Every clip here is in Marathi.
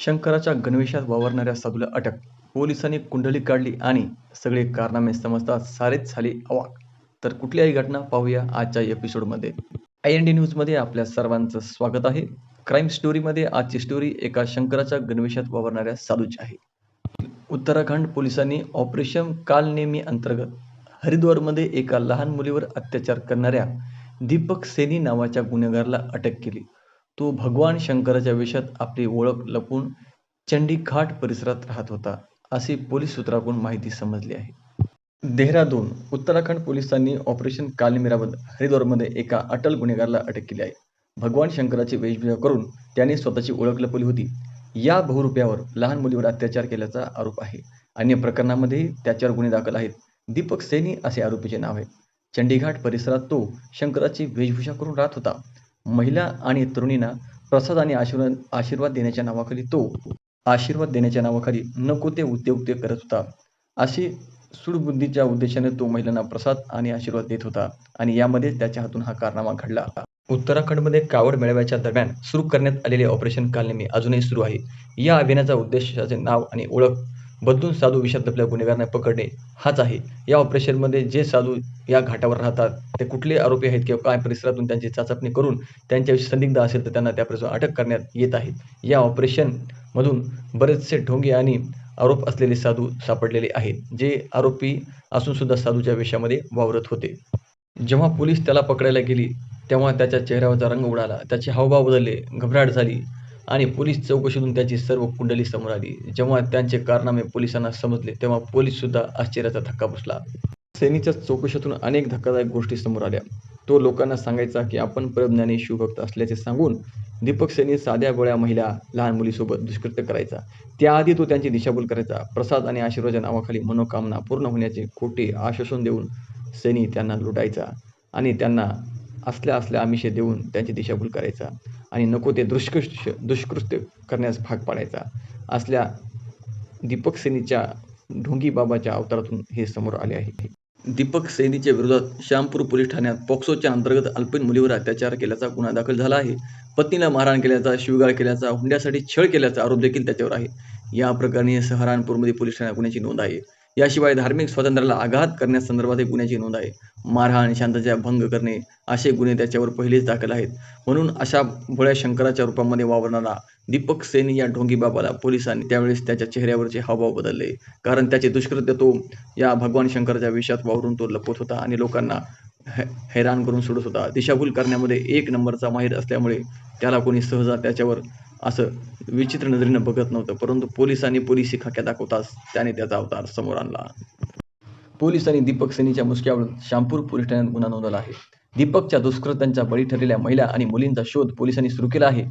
शंकराच्या गणवेशात वावरणाऱ्या साधूला अटक. पोलिसांनी कुंडली काढली आणि सगळे कारनामे समजतात सारेच झाले अवाक. तर कुठल्याही घटना पाहूया आजच्या एपिसोडमध्ये आय एन डी न्यूजमध्ये आपल्या सर्वांचं स्वागत आहे. क्राईम स्टोरीमध्ये आजची स्टोरी एका शंकराच्या गणवेशात वावरणाऱ्या साधूची आहे. उत्तराखंड पोलिसांनी ऑपरेशन कालनेमी अंतर्गत. हरिद्वारमध्ये एका लहान मुलीवर अत्याचार करणाऱ्या दीपक सेनी नावाच्या गुन्हेगाराला अटक केली. तो भगवान शंकराच्या वेशात आपली ओळख लपून चंडीघाट परिसरात राहत होता अशी पोलीस सूत्राकडून माहिती समजली आहे. देहरादून उत्तराखंड पोलिसांनी ऑपरेशन कालमिराबद हरिद्वारमध्ये एका अटल गुन्हेगाराला अटक केली आहे. भगवान शंकराची वेशभूषा करून त्याने स्वतःची ओळख लपवली होती. या बहुरुपयावर लहान मुलीवर अत्याचार केल्याचा आरोप आहे. अन्य प्रकरणामध्येही त्याच्यावर गुन्हे दाखल आहेत. दीपक सेनी असे आरोपीचे नाव आहे. चंडीघाट परिसरात तो शंकराची वेशभूषा करून राहत होता. महिला आणि तरुणींना प्रसाद आणि आशीर्वाद आशीर्वाद देण्याच्या नावाखाली तो आशीर्वाद देण्याच्या नावाखाली नको ते उद्योग ते करत होता. अशी सुडबुद्धीच्या उद्देशाने तो महिलांना प्रसाद आणि आशीर्वाद देत होता आणि यामध्ये त्याच्या हातून हा कारनामा घडला. उत्तराखंडमध्ये कावड मेळाव्याच्या दरम्यान सुरू करण्यात आलेले ऑपरेशन कालनेमी अजूनही सुरू आहे. या अभियानाचा उद्देशाचे नाव आणि ओळख बदलून साधू विषातल्या गुन्हेगारांना पकडणे हाच आहे. या ऑपरेशनमध्ये जे साधू या घाटावर राहतात ते कुठले आरोपी आहेत किंवा काय परिसरातून त्यांची चाचपणी करून त्यांच्याविषयी संदिग्ध असेल तर त्यांना त्या परिसरात अटक करण्यात येत आहेत या ऑपरेशनमधून बरेचसे ढोंगे आणि आरोप असलेले साधू सापडलेले आहेत जे आरोपी असूनसुद्धा साधूच्या वेशामध्ये वावरत होते. जेव्हा पोलीस त्याला पकडायला गेली तेव्हा त्याच्या चेहऱ्यावरचा रंग उडाला त्याचे हावभाव बदलले घबराट झाली. आणि पोलीस चौकशीतून त्याची सर्व कुंडली समोर आली. जेव्हा त्यांचे कारनामे पोलिसांना समजले तेव्हा पोलीस सुद्धा आश्चर्याचा धक्का बसला. सैनीच्या चौकशीतून अनेक धक्कादायक गोष्टी समोर आल्या. तो लोकांना सांगायचा की आपण परमज्ञानी शिवभक्त असल्याचे सांगून दीपक सेनी साध्या गोळ्या महिला लहान मुलीसोबत दुष्कृत्य करायचा. त्याआधी तो त्यांची दिशाभूल करायचा. प्रसाद आणि आशीर्वादाच्या नावाखाली मनोकामना पूर्ण होण्याचे खोटे आश्वासन देऊन सेनी त्यांना लुटायचा आणि त्यांना असल्या असल्या आमिषे देऊन त्यांची दिशाभूल करायचा. आणि नको ते दुष्कृत्य दुष्कृत्य करण्यास भाग पाडायचा. असल्या दीपक सेनीच्या ढोंगी बाबाच्या अवतारातून हे समोर आले आहे. दीपक सैनीच्या विरोधात श्यामपूर पोलीस ठाण्यात पॉक्सोच्या अंतर्गत अल्पीन मुलीवर अत्याचार केल्याचा गुन्हा दाखल झाला आहे. पत्नीला मारहाण केल्याचा शिवगाळ केल्याचा हुंड्यासाठी छळ केल्याचा आरोप देखील त्याच्यावर आहे. या प्रकरणी सहारानपूरमध्ये पोलीस ठाण्यात गुन्ह्याची नोंद आहे. याशिवाय धार्मिक स्वातंत्र्याला आघात करण्यासंदर्भात गुन्ह्याची नोंद आहे. मारहाण शांततेचा भंग करणे असे गुन्हे त्याच्यावर पहिलेच दाखल आहेत. म्हणून अशा भोळ्या शंकराच्या रूपामध्ये वावरणारा दीपक सेन या ढोंगी बाबाला पोलिसांनी त्यावेळेस त्याच्या चेहऱ्यावरचे हावभाव बदलले. कारण त्याचे दुष्कृत्य तो या भगवान शंकराच्या विषयात वावरून तो लपवत होता आणि लोकांना हे हैराण करून सोडत होता. दिशाभूल करण्यामध्ये एक नंबरचा माहीर असल्यामुळे त्याला कोणी सहजा त्याच्यावर असं विचित्र नजरेनं बघत नव्हतं परंतु पोलिसांनी पोलिसी खाक्या दाखवताच त्याने त्याचा अवतार समोर आणला. पोलिसांनी दीपक सेनीच्या मुसक्यावरून शामपूर पोलीस ठाण्यात गुन्हा नोंदवला आहे. दीपकच्या दुष्कृत्यांचा बळी ठरलेल्या महिला आणि मुलींचा शोध पोलिसांनी सुरू केला आहे.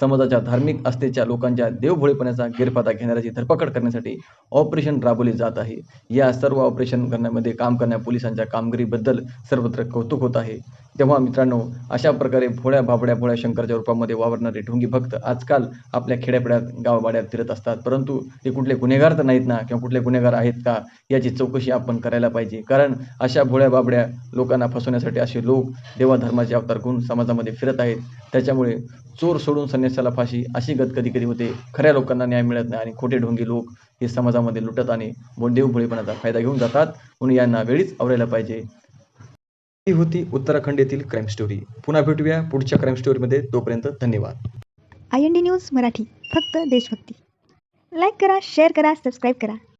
समाजाच्या धार्मिक आस्थेच्या लोकांच्या देवभोळेपणाचा गैरफायदा घेणाऱ्याची धरपकड करण्यासाठी ऑपरेशन राबवले जात आहे. या सर्व ऑपरेशन करण्यामध्ये काम करणाऱ्या पोलिसांच्या कामगिरीबद्दल सर्वत्र कौतुक होत आहे. तेव्हा मित्रांनो अशा प्रकारे भोळ्या बाबड्या भोळ्या शंकरच्या रूपामध्ये वावरणारे ढोंगी भक्त आजकाल आपल्या खेड्यापाड्यात गाववाड्यात फिरत असतात. परंतु ते कुठले गुन्हेगार तर नाहीत ना? किंवा कुठले गुन्हेगार आहेत का? याची चौकशी आपण करायला पाहिजे. कारण अशा भोळ्या बाबड्या लोकांना फसवण्यासाठी असे लोक देवाधर्माचे अवतार घेऊन समाजामध्ये फिरत आहेत. त्याच्यामुळे चोर सोडून माणसाला फाशी अशी गत कधी कधी होते. खऱ्या लोकांना न्याय मिळत नाही आणि खोटे ढोंगी लोक हे समाजामध्ये लुटत आणि देवभोळेपणाचा फायदा घेऊन जातात म्हणून यांना वेळीच आवरायला पाहिजे. ही होती उत्तराखंड येथील क्राईम स्टोरी पुन्हा भेटूया पुढच्या क्राईम स्टोरीमध्ये तोपर्यंत धन्यवाद. I N D news Marathi. फक्त देशभक्ती. लाईक करा शेअर करा सबस्क्राईब करा.